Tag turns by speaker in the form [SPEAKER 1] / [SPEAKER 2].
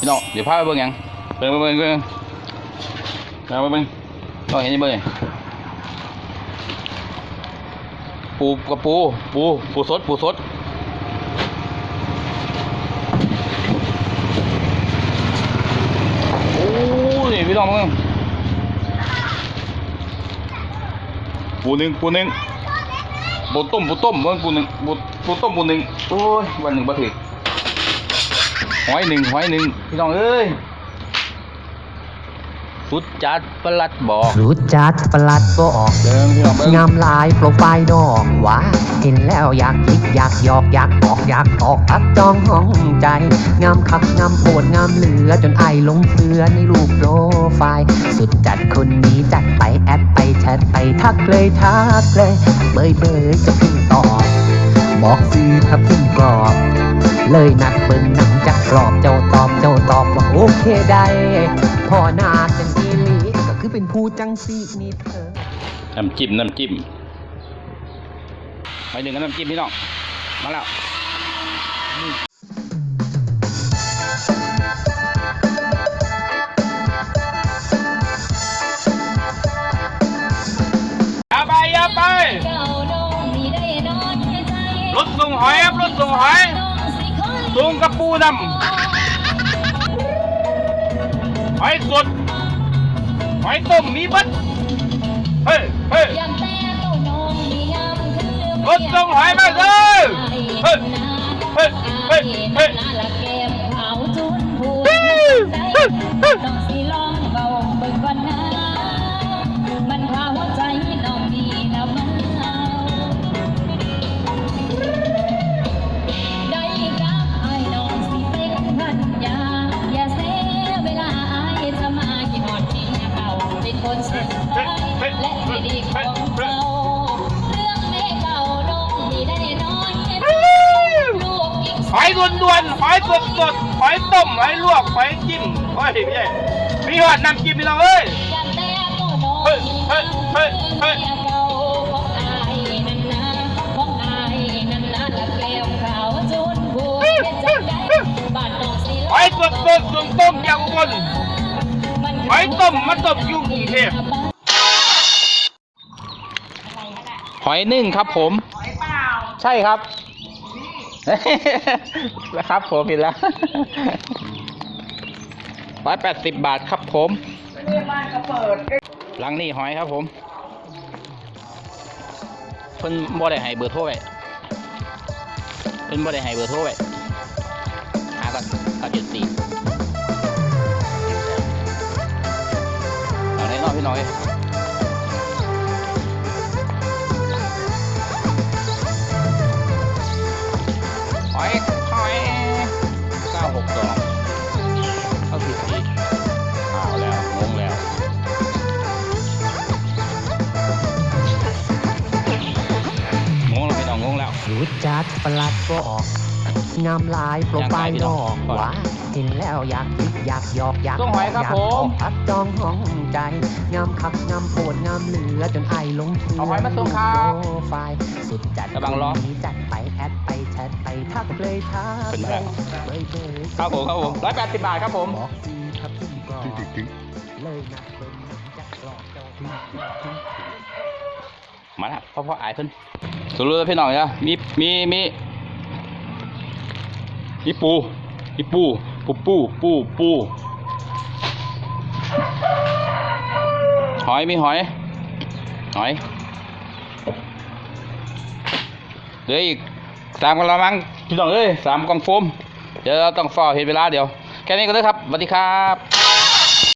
[SPEAKER 1] พี่น้องเดี๋ยวพาไปเบิ่งยังเบิ่งเบิ่งเบิ่งเบิ่งเอาไปเบิ่งน้องเห็นยังเบิ่งปูกับปูปูปูสดปูสดโอ้นี่พี่น้องเบิ่งปูหนึ่งปูหนึ่งปูต้มปูต้มเบิ่งปูหนึ่งปูปูต้มปูหนึ่งโอ้ยวันหนึ่งบ่ถึง หอยหนึ่งหอยหนึ่งพี่น้องเอ้ยสุดจัดประหลัดบอก
[SPEAKER 2] รู้จัดประหลัดบอก
[SPEAKER 1] เดิมพี่น้องเบิ้ง
[SPEAKER 2] งามลายโปรไฟล์ดอกหว่าเห็นแล้วอยากคิกอยากหยอกอยากออกอยากออกอักจองห้องใจ งามคักงามโปรดงามเหลือจนไอหลงเสือในรูปโปรไฟล์ สุดจัดคนนี้จัดไปแอดไปแชทไปทักเลยทักเลยเบยเบยจะพึ่งตอบบอกซื้อถ้าพึ่งกรอบ เลยนัดเบิ่งหนัง จักกรอบเจ้าตอบเจ้าตอบว่าโอเคได้พอนาจังอีหลีก็คือเป็นผู้จังสีนี่เธอ
[SPEAKER 1] น้ำจิ้มน้ำจิ้มหอยหนึ่งกับน้ำจิ้มพี่น้องมาแล้วอย่าไปอย่าไปรถส่งหอยครับรถส่งหอย ส่งกระปูดำหอยสดหอยต้มมีเบัดเฮ้ยเฮ้ยรถส่งหอยมาเด้อเฮ้ยเฮ้ยเฮ้ยเฮ้ย
[SPEAKER 3] ด่
[SPEAKER 1] วนด่วนๆหอยสดสดๆหอยต้มหอยลวกหอยจิ้มเฮ้ยพี่ใหญ่มีหอดน้ำจิ้มพี่น้องเอ้ยเฮ้ยเฮ้ยเฮ้ยเฮ้ยหอยสดสดๆต้มต้มจากอุบลหอยต้มมาต้มยู่กรุงเทพหอยนึ่งครับผมหอยเปล่าใช่ครับ ครับผมเห็นแล้วร้อยแปดสิบบาทครับผมหลังนี่หอยครับผมเพิ่นบ่ได้ให้เบอร์โทรไว้เพิ่นบ่ได้ให้เบอร์โทรไว้หาก่อนเก้าเจ็ดสี่เอาไหนเนอกพี่น้อย
[SPEAKER 2] รู้จัดประหลัดบอกงามลายโปรไฟล์ดอกหว่าเห็นแล้วอยากคิกอยากหยอกอยาก
[SPEAKER 1] ต้องหอยครับ
[SPEAKER 2] อยาก
[SPEAKER 1] ผม
[SPEAKER 2] ออกอักจองห้องใจ งามคักงามโปรดงามเหลือจนไอหลงเสือ
[SPEAKER 1] เอาหอยมาส่งครับ
[SPEAKER 2] โปรไฟล์สุดจัด
[SPEAKER 1] กำลังรอ
[SPEAKER 2] คนนี้จัดไปแอดไปแชทไปทักเลยทัก
[SPEAKER 1] เป็น
[SPEAKER 2] เล
[SPEAKER 1] ไง
[SPEAKER 2] ยเบยเบย
[SPEAKER 1] ครับผมครับผมร้อยแปดสิบบาทครับผม
[SPEAKER 2] บอกซีทับพึ่งก่อนเลยนัดเบิ่งหนังจักรอบเจ้าพึ่งพึ่ง
[SPEAKER 1] มาแล้วพ่อพ่ออายเพิ่นสรุปแล้วพี่น้องเนี่ยมีมีมีมีปูมีปูปูปูปูปูหอยมีหอยหอยเหลืออีกสามกะละมังพี่น้องเอ้ยสามกองโฟมเดี๋ยวเราต้องเฝ้าเห็นเวลาเดี๋ยว แค่นี้ก็เลยครับสวัสดีครับ